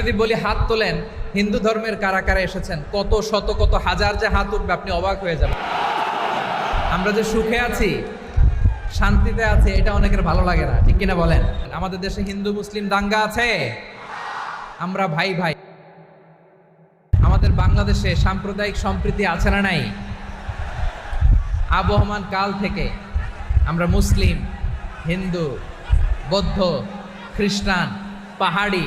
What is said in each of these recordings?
যদি বলি হাত তোলেন, হিন্দু ধর্মের কারা কারা এসেছেন, কত শত, কত হাজার যে হাত উঠবে, আপনি অবাক হয়ে যাবেন। আমরা যে সুখে আছি, শান্তিতে আছে, এটা অনেকের ভালো লাগে না, ঠিক কিনা বলেন? আমাদের দেশে হিন্দু, মুসলিম দাঙ্গা আছে? আমরা ভাই ভাই। আমাদের বাংলাদেশে সাম্প্রদায়িক সম্প্রীতি আছে না নাই? আবহমান কাল থেকে আমরা মুসলিম, হিন্দু, বৌদ্ধ, খ্রিস্টান, পাহাড়ি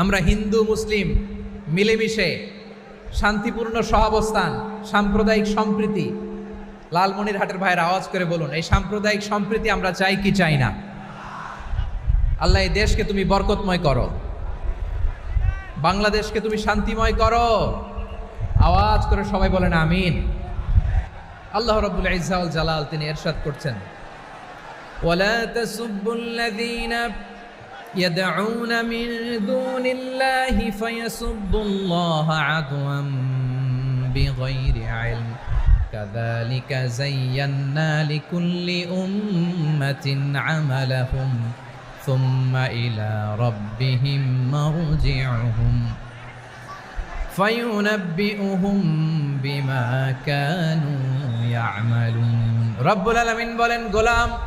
আমরা হিন্দু, মুসলিম মিলেমিশে শান্তিপূর্ণ সহাবস্থান, সাম্প্রদায়িক সম্প্রীতি, লালমনিরহাটের ভাইয়ের আওয়াজ করে বলুন, এই সাম্প্রদায়িক সম্প্রীতি আমরা চাই কি চাই না? আল্লাহ, এই দেশকে তুমি বরকতময় করো। বাংলাদেশকে তুমি শান্তিময় করো। আওয়াজ করে সবাই বলেন আমিন। আল্লাহ রব্বুল ইজাউল জালাল তিনি এরশাদ করছেন। ওয়ালা তাসুব্বুল্লাযীনা يدعون من دون الله فيسبوا الله عدوا بغير علم كذلك زينا لكل أمة عملهم ثم إلى ربهم مرجعهم فينبئهم بما كانوا يعملون رب العالمين বলেন গোলাম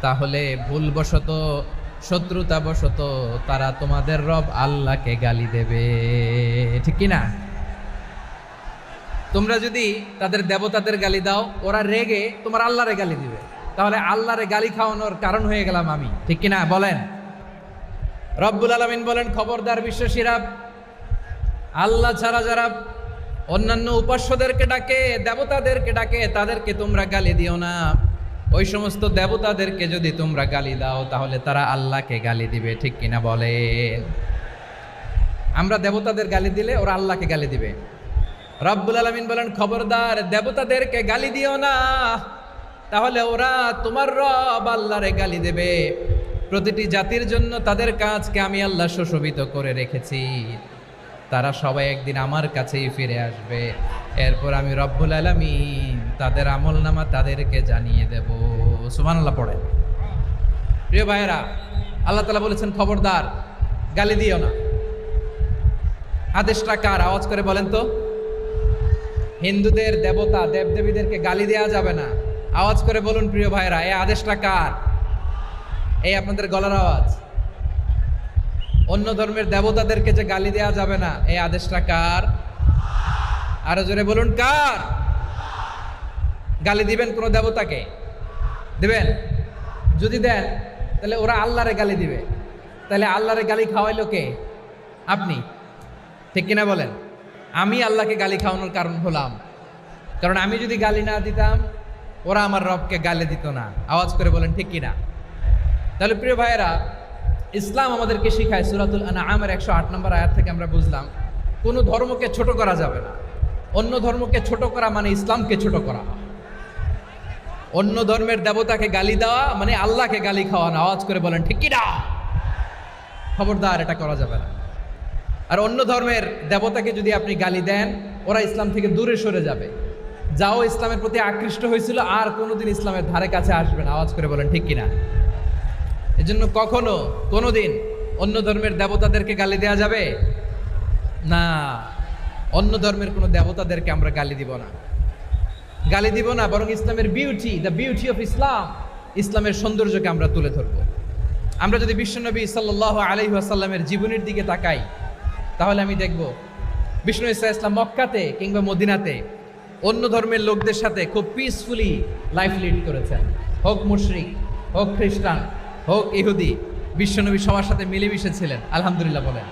তাহলে ভুলবশত, শত্রুতাবশত তারা তোমাদের রব আল্লাহকে গালি দেবে। ঠিক কি না? তোমরা যদি তাদের দেবতাদের গালি দাও, ওরা রেগে তোমার আল্লাহরে গালি দিবে। তাহলে আল্লাহরে গালি খাওয়ানোর কারণ হয়ে গেলাম আমি। ঠিক কিনা বলেন। রব্বুল আলমিন বলেন, খবরদার বিশ্বাসীরা আল্লাহ ছাড়া যারা অন্যান্য উপাস্যদেরকে ডাকে, দেবতাদেরকে ডাকে, তাদেরকে তোমরা গালি দিও না। ওই সমস্ত দেবতাদেরকে যদি তোমরা গালি দাও, তাহলে তারা আল্লাহকে গালি দিবে, ঠিক কিনা বলেন আমরা দেবতাদের গালি দিলে ওরা আল্লাহকে গালি দিবে। রব্বুল আলমিন বলেন, খবরদার, দেবতাদেরকে গালি দিও না। তাহলে ওরা তোমার রব আল্লাহরে গালি দেবে। প্রতিটি জাতির জন্য তাদের কাজকে আমি আল্লাহ সুশোভিত করে রেখেছি। তারা সবাই একদিন আমার কাছেই ফিরে আসবে। এরপর আমি রব্বুল আলমিন তাদের আমল নামা তাদেরকে জানিয়ে দেব। সুমান আল্লাহ পড়ে প্রিয় ভাইয়েরা, আল্লাহ তালা বলেছেন, খবরদার, গালি দিও না। আদেশটা কার? আওয়াজ করে বলেন তো। হিন্দুদের দেবতা, দেবদেবীদেরকে গালি দেওয়া যাবে না। আওয়াজ করে বলুন, প্রিয় ভাইরা এই আদেশটা কার? এই আপনাদের গলার আওয়াজ। অন্য ধর্মের দেবতাদেরকে যে গালি দেওয়া যাবে না, এই আদেশটা কার? আরও জোরে বলুন, কার? গালি দিবেন কোন দেবতাকে? দিবেন? যদি দেন, তাহলে ওরা আল্লাহরে গালি দিবে। তাহলে আল্লাহরে গালি খাওয়াইলো কে? আপনি। ঠিক কিনা বলেন? আমি আল্লাহকে গালি খাওয়ানোর কারণ হলাম। কারণ আমি যদি গালি না দিতাম, ওরা আমার রবকে গালি দিত না। আওয়াজ করে বলেন, ঠিক কিনা? তাহলে প্রিয় ভাইয়েরা, ইসলাম আমাদেরকে শিখায় সুরাতুল আনা আমের একশো আট নম্বর আয়াত থেকে আমরা বুঝলাম, কোনো ধর্মকে ছোট করা যাবে না। অন্য ধর্মকে ছোট করা মানে ইসলামকে ছোট করা। অন্য ধর্মের দেবতাকে গালি দেওয়া মানে আল্লাহকে গালি খাওয়ানো। আওয়াজ করে বলেন, ঠিক কিনা খবরদার, এটা করা যাবে না। আর অন্য ধর্মের দেবতাকে যদি আপনি গালি দেন, ওরা ইসলাম থেকে দূরে সরে যাবে। যাও, ইসলামের প্রতি আকৃষ্ট হয়েছিল, আর কোনোদিন ইসলামের ধারে কাছে আসবে না। আওয়াজ করে বলেন, ঠিক কিনা এজন্য কখনো, কোনোদিন অন্য ধর্মের দেবতাদেরকে গালি দেওয়া যাবে? না। অন্য ধর্মের কোনো দেবতাদেরকে আমরা গালি দিব না। গালি দিব না, বরং ইসলামের beauty the beauty of Islam ইসলামের সৌন্দর্যকে আমরা তুলে ধরব। আমরা যদি বিশ্বনবী সাল্লাহ আলহি আসাল্লামের জীবনের দিকে তাকাই, তাহলে আমি দেখব বিষ্ণু ইসা ইসলাম মক্কাতে কিংবা মদিনাতে অন্য ধর্মের লোকদের সাথে খুব পিসফুলি লাইফ লিড করেছেন। হোক মুশরিক, হোক খ্রিস্টান, হোক ইহুদি, বিশ্বনবী সবার সাথে মিলেমিশে ছিলেন। আলহামদুলিল্লাহ বলেন।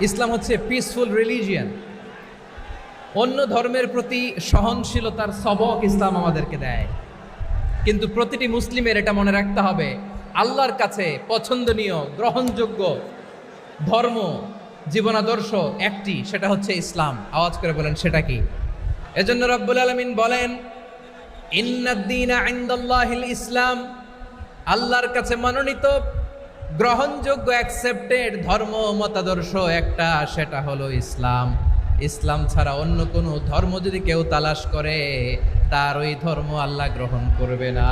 ইসলাম হচ্ছে পিসফুল রিলিজিয়ান অন্য ধর্মের প্রতি সহনশীলতার সবক ইসলাম আমাদেরকে দেয়। কিন্তু প্রতিটি মুসলিমের এটা মনে রাখতে হবে, আল্লাহর কাছে পছন্দনীয়, গ্রহণযোগ্য ধর্ম, জীবনাদর্শ একটি, সেটা হচ্ছে ইসলাম। আওয়াজ করে বলেন, সেটা কি? এজন্য রব্বুল আলমিন বলেন, ইন্নাদ্দিন ইসলাম। আল্লাহর কাছে মনোনীত গ্রহণযোগ্য অ্যাকসেপ্টেড ধর্ম মতাদর্শ একটা সেটা হলো ইসলাম ইসলাম ছাড়া অন্য কোনো ধর্ম যদি কেউ তালাশ করে তার ওই ধর্ম আল্লাহ গ্রহণ করবে না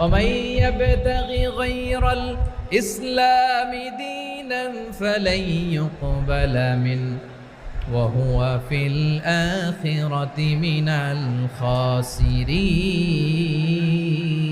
ومن يبتغي غير الإسلام دينا فلن يقبل منه وهو في الآخرة من الخاسرين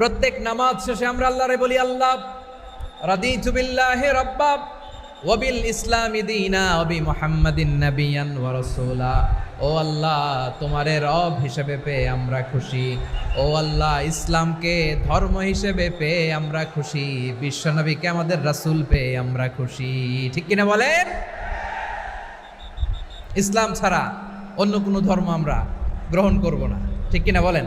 প্রত্যেক নামাজ শেষে আমরা আল্লাহরে বলি, আল্লাহ, রাদিতু বিল্লাহি রাব্বা, ওয়া বিল ইসলামি দীনা, ওয়া বি মুহাম্মাদিন নাবিয়ান ওয়া রাসূলা। ও আল্লাহ, তোমারে রব হিসেবে পেয়ে আমরা খুশি। ও আল্লাহ, ইসলামকে ধর্ম হিসেবে পেয়ে আমরা খুশি। বিশ্বনবীকে আমাদের রাসূল পেয়ে আমরা খুশি। ঠিক কিনা বলেন? ইসলাম ছাড়া অন্য কোনো ধর্ম আমরা গ্রহণ করব না। ঠিক কিনা বলেন?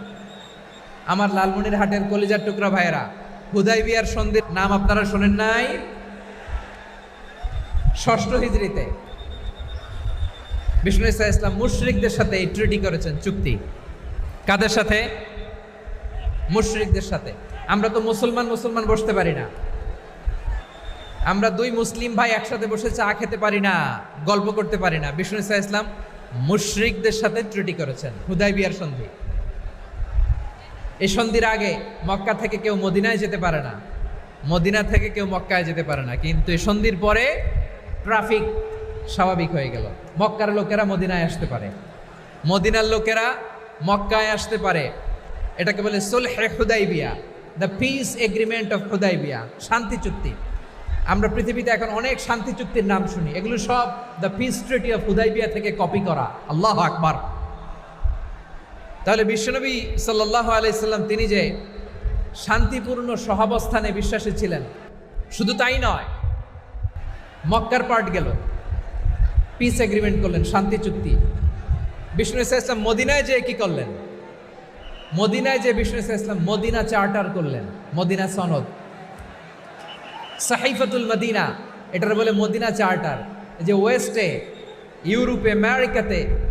আমার লালমনির হাটের কলিজার টুকরা ভাইয়েরা, হুদাই বিয়ার সন্ধির নাম আপনারা শোনেন নাই? ষষ্ঠ হিজড়িতে বিষ্ণু ইসা ইসলাম মুশরিকদের সাথে এই ট্রিটি করেছেন চুক্তি। কাদের সাথে? মুশরিকদের সাথে। আমরা তো মুসলমান মুসলমান বসতে পারি না। আমরা দুই মুসলিম ভাই একসাথে বসে চা খেতে পারি না, গল্প করতে পারি না। বিষ্ণু ইসা ইসলাম মুশরিকদের সাথে ট্রিটি করেছেন, হুদাই বিয়ার সন্ধি। এই সন্ধির আগে মক্কা থেকে কেউ মদিনায় যেতে পারে না। মদিনা থেকে কেউ মক্কায় যেতে পারে না। কিন্তু এই সন্ধির পরে ট্রাফিক স্বাভাবিক হয়ে গেল। মক্কার লোকেরা মদিনায় আসতে পারে। মদিনার লোকেরা মক্কায় আসতে পারে। এটাকে বলে সোলহে Hudaybiyyah the peace agreement of Hudaybiyyah, শান্তি চুক্তি। আমরা পৃথিবীতে এখন অনেক শান্তি চুক্তির নাম শুনি। এগুলো সব the peace treaty of Hudaybiyyah থেকে কপি করা। আল্লাহ আকবার। তাহলে বিশ্বনবী সাল্লাহ আলাইসাল্লাম তিনি যে শান্তিপূর্ণ সহাবস্থানে বিশ্বাসী ছিলেন, শুধু তাই নয়, মক্কার পার্ট গেল পিস এগ্রিমেন্ট করলেন, শান্তি চুক্তি। বিষ্ণু ইসলাম মদিনায় যে কি করলেন? মদিনায় যে বিষ্ণু ইসলাম মদিনা চার্টার করলেন, মদিনা সনদ। সাহিফাতুল মদিনা, এটার বলে মদিনা চার্টার, যে ওয়েস্টে, ইউরোপে, আমেরিকাতে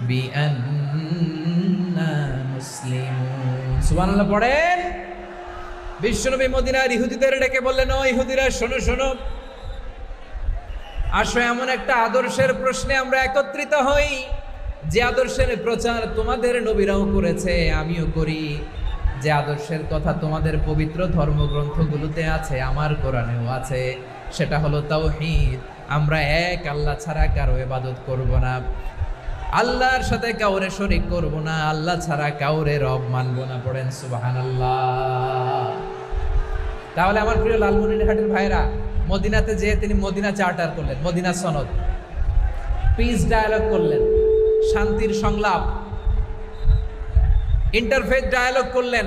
বিআন্না মুসলিমুন। সুবহানাল্লাহ পড়েন। ইহুদিদের ডেকে বললেন, ও শোনো শোনো। আসো, এমন একটা আদর্শের প্রশ্নে আমরা একত্রিত হই। যে আদর্শের প্রচার তোমাদের নবীরাও করেছে, আমিও করি। যে আদর্শের কথা তোমাদের পবিত্র ধর্মগ্রন্থগুলোতে আছে, আমার কোরআনেও আছে, সেটা হলো তাওহীদ আমরা এক আল্লাহ ছাড়া কারও এবাদত করব না। আল্লাহর সাথে কাউরে শরিক করব না, আল্লাহ ছাড়া কাউরে রব মানব না, পড়েন সুবাহান তাহলে আমার প্রিয় লালমনিরহাটের ভাইরা মদিনাতে যেয়ে তিনি মদিনা চার্টার করলেন, মদিনা সনদ। পিস ডায়ালগ করলেন, শান্তির সংলাপ। ইন্টারফেস ডায়ালগ করলেন